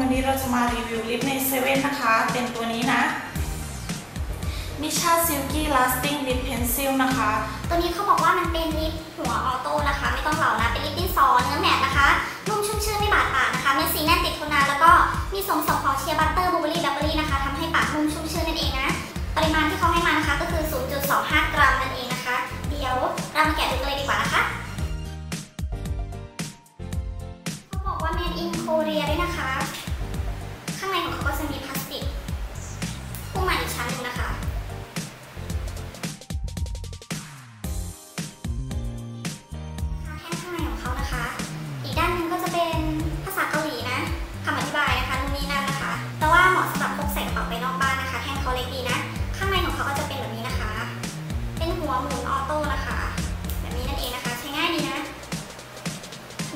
วันนี้เราจะมารีวิวลิปในเซเว่นนะคะ เป็นตัวนี้นะมิชาซิลกี้ลาสติ้งลิปเพนซิลนะคะ ตัวนี้เขาบอกว่ามันเป็นลิปหัวออโต้นะคะ ไม่ต้องเหลานะ เป็นลิปดินสอเนื้อแมตต์นะคะ นุ่มชุ่มชื่นไม่บาดปากนะคะเม็ดสีแน่นติดทนนานแล้วก็มีส่วนผสมของเชียร์บัตเตอร์บ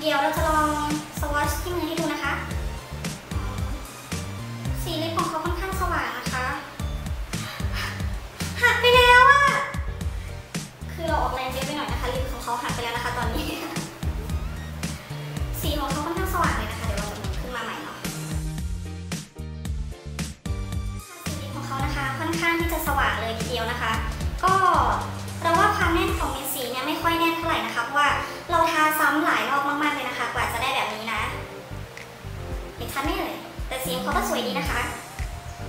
ดี๋ยวเราจะลองสวอชที่มือให้ดูนะคะ สีลิปของเขาค่อนข้างสว่างนะคะหักไปแล้วอะคือเราออกแรงเยอะไปหน่อยนะคะลิปของเขาหักไปแล้วนะคะตอนนี้ สีของเขาค่อนข้างสว่างเลยนะคะ เดี๋ยวเราจะหมุนขึ้นมาใหม่เนาะสีลิปของเขานะคะ ค่อนข้างที่จะสว่างเลยทีเดียวนะคะ ก็ เห็นชัดไหมเอ่ยแต่สีเขาก็สวยดีนะคะ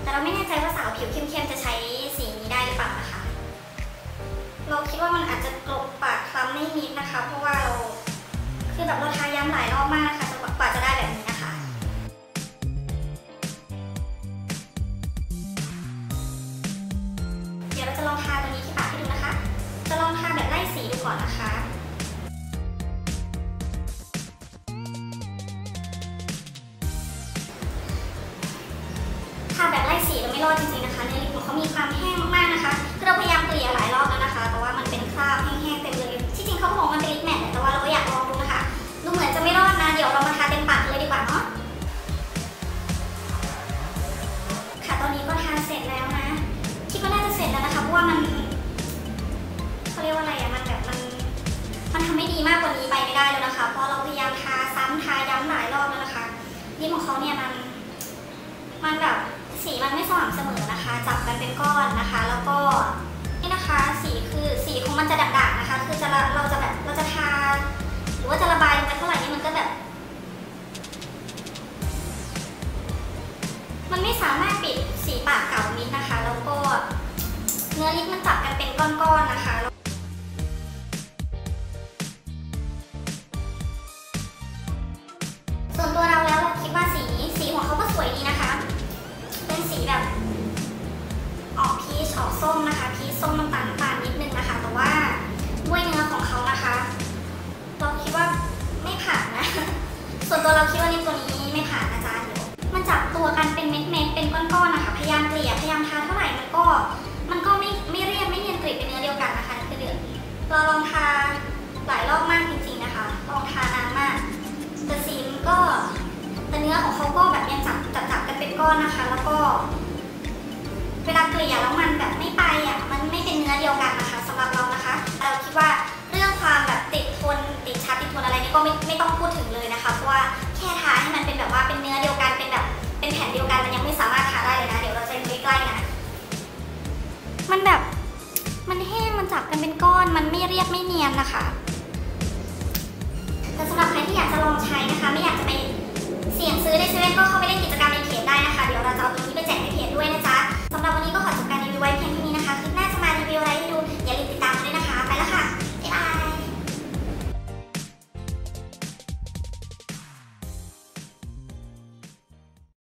แต่เราไม่แน่ใจว่าสาวผิวเข้มๆจะใช้สีนี้ได้หรือเปล่านะคะ เราคิดว่ามันอาจจะกลบปากคล้ำไม่มิดนะคะ เพราะว่าเราคือแบบเราทาย้ำหลายรอบมากนะคะจนกว่าจะได้แบบนี้นะคะเดี๋ยวเราจะลองทาตัวนี้ที่ปากให้ดูนะคะ จะลองทาแบบไล่สีดูก่อนนะคะ ไล่สีเราไม่รอดจริงๆนะคะเนลิปของเขามีความแห้งมากๆนะคะคือเราพยายามเกลี่ยหลายรอบแล้วนะคะ แต่ว่ามันเป็นคราบแห้งๆเต็มเลยที่จริงเขาบอกมันเป็นลิปแมทแต่ว่าเราก็อยากลองดูนะคะ ดูเหมือนจะไม่รอดนะ เดี๋ยวเรามาทาเต็มปากเลยดีกว่าเนาะ ค่ะ ตอนนี้ก็ทาเสร็จแล้วนะ คิดว่าน่าจะเสร็จแล้วนะคะ เพราะว่ามันเขาเรียกว่าอะไรอะมันแบบมัน มันทำไม่ดีมากกว่านี้ไปไม่ได้แล้วนะคะ เพราะเราพยายามทาซ้ำทาย้ำหลายรอบแล้วนะคะลิปของเขาเนี่ยมัน มันแบบ สีมันไม่สม่ำเสมอนะคะ จับกันเป็นก้อนนะคะ แล้วก็นี่นะคะสีคือสีของมันจะด่างๆนะคะ คือจะเราจะแบบเราจะทาหรือว่าจะระบายลงไปเท่าไหร่นี่มันก็แบบ มันไม่สามารถปิดสีปากเก่ามิดนะคะ แล้วก็เนื้อลิปมันจับกันเป็นก้อนๆนะคะ ตัวเราคิดว่าลิปตัวนี้ไม่ผ่านนะจ๊ะเดี๋ยวมันจับตัวกันเป็นเม็ดๆเป็นก้อนๆนะคะ พยายามเกลี่ยพยายามทาเท่าไหร่มันก็ มันก็ไม่ไม่เรียบไม่เนียนกริบเป็นเนื้อเดียวกันนะคะคือเดี๋ยวเราลองทาหลายรอบมากจริงๆนะคะ ลองทานานมากแต่สีมันก็แต่เนื้อของเขาก็แบบยังจับจับจับกันเป็นก้อนนะคะ แล้วก็ เวลาเกลี่ยแล้วมันแบบไม่ไปอะมันไม่เป็นเนื้อเดียวกันนะคะสำหรับเรานะคะ เราคิดว่าเรื่องความแบบติดทนติดชัดติดทนอะไรนี่ก็ไม่ไม่ต้องพูดถึงเลย สับกันเป็นก้อนมันไม่เรียบไม่เนียนนะคะแต่สำหรับใครที่อยากจะลองใช้นะคะ ไม่อยากจะไป